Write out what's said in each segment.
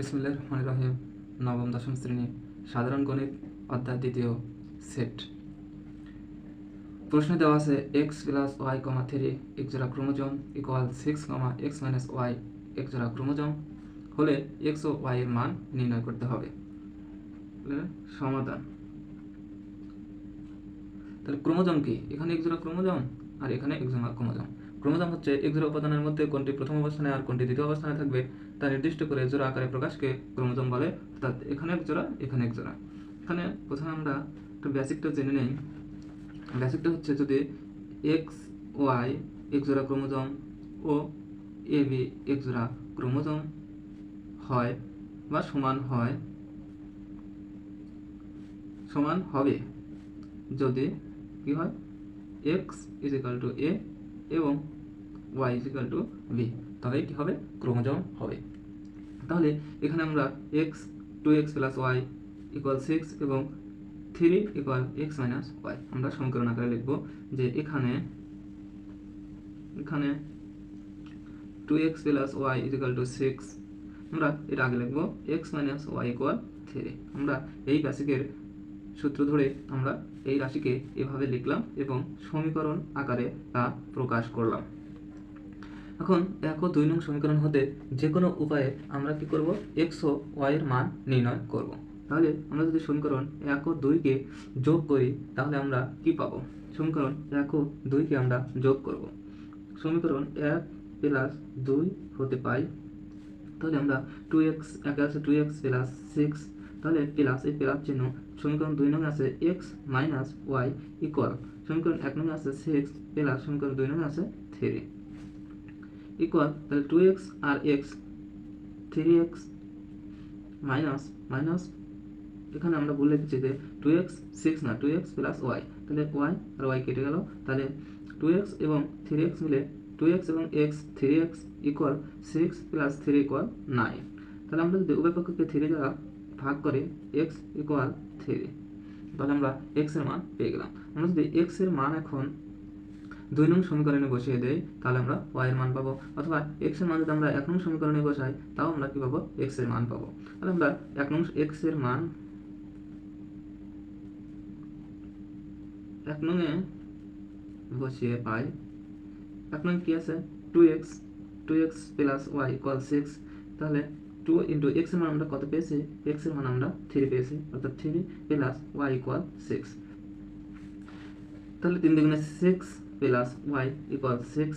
বিসমিল্লাহ রহমান রহিম, নবম, দশম শ্রেণি, সাধারণ গণিত, অধ্যায় দ্বিতীয়, সেট। প্রশ্নে দেওয়া আছে X plus Y comma three এক chromosome equal six comma X minus Y এক জোড়া ক্রোমোজোম, হলে এক্স ও ওয়াই এর মান নির্ণয় করতে হবে। সমাধান। তাহলে ক্রোমোজোম কি? এখানে এক জোড়া ক্রোমোজোম আর এখানে এক জোড়া ক্রোমোজোম। ক্রোমোজোম হচ্ছে এক জোড়া উপাদানের মধ্যে কোনটি প্রথম অবস্থানে আর কোনটি দ্বিতীয় অবস্থানে থাকবে তা নির্দিষ্ট করে জোড়া আকারে প্রকাশকে ক্রোমোজোম বলে। অর্থাৎ এখানে এক জোড়া, এখানে এক জোড়া। এখানে প্রথমে আমরা একটু বেসিকটা জেনে নেই। বেসিকটা হচ্ছে যদি এক্স ওয়াই এক জোড়া ক্রোমোজোম ও এ বি এক জোড়া ক্রোমোজোম হয় বা সমান হয়, সমান হবে। যদি কি হয়? X is equal to A এবং Y is equal to B তাহলে কি হবে? ক্রোমোজোম হবে। তাহলে এখানে আমরা X two X plus Y equal six এবং three equal X minus Y আমরা সমীকরণ আকারে লিখব যে এখানে এখানে two X plus Y is equal to six আমরা এটা আগে লিখব X minus Y equal three আমরা এই বেসিকের সূত্র ধরে আমরা এই রাশিকে এভাবে লিখলাম এবং সমীকরণ আকারে তা প্রকাশ করলাম। এখন এক ও দুই নং সমীকরণ হতে যে কোনো উপায়ে আমরা কি করব? এক্স ও ওয়াই এর মান নির্ণয় করব। তাহলে আমরা যদি সমীকরণ এক ও দুইকে যোগ করি, তাহলে আমরা কি পাবো? সমীকরণ এক ও দুইকে আমরা যোগ করব। সমীকরণ এক প্লাস দুই হতে পাই। তাহলে আমরা টু এক্স একে আছে টু এক্স প্লাস সিক্স তাহলে প্লাস এই প্লাস চিহ্ন সমীকরণ দুই নং আছে এক্স মাইনাস ওয়াই ইকুয়াল সমীকরণ এক নং আছে সিক্স প্লাস সমীকরণ দুই নং আছে থ্রি ইকুয়াল তাহলে টু এক্স আর X three X minus minus এখানে আমরা বলে দিচ্ছি যে টু এক্স সিক্স না টু এক্স প্লাস ওয়াই তাহলে ওয়াই আর ওয়াই কেটে গেল। তাহলে টু এক্স এবং থ্রি এক্স মিলে টু এক্স এবং X three X equal six plus three equal nine তাহলে আমরা যদি উভয় পক্ষকে থ্রি দ্বারা ভাগ করে এক্স ইকুয়াল থ্রি তাহলে আমরা এক্সের মান পেয়ে গেলাম। আমরা যদি এক্সের মান এখন দুই নং সমীকরণে বসিয়ে দেই, তাহলে আমরা ওয়াই এর মান পাবো। অথবা এক্সের মান যদি আমরা এক নং সমীকরণে বসাই, তাও আমরা কি পাবো? এক্সের মান পাবো। তাহলে আমরা এক নং এক্সের মান এক নংয়ে বসিয়ে পাই। এক নং কি আছে? Two X two X plus Y equal six তাহলে টু ইন্টু এক্সের মান আমরা কত পেয়েছি? এক্সের মান আমরা থ্রি পেয়েছি, অর্থাৎ three plus Y equal six তাহলে তিন দুগুণে six plus Y equal six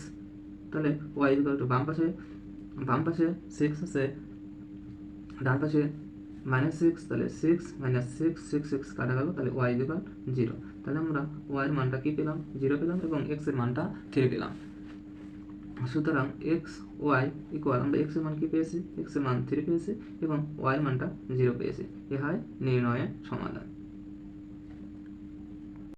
তাহলে ওয়াই ইকুয়াল টু বাম পাশে বাম পাশে সিক্স আছে, ডান পাশে মাইনাস সিক্স তাহলে six minus six six six কাটা গেল, তাহলে ওয়াই ইকুয়াল জিরো তাহলে আমরা ওয়াইয়ের মানটা কী পেলাম? জিরো পেলাম এবং এক্সের মানটা থ্রি পেলাম। সুতরাং এক্স ওয়াই ইকুয়াল আমরা এক্সের মান কি পেয়েছি? এক্সের মান থ্রি পেয়েছি এবং ওয়াই মানটা জিরো পেয়েছি। এ হয় নির্ণয়ের সমাধান।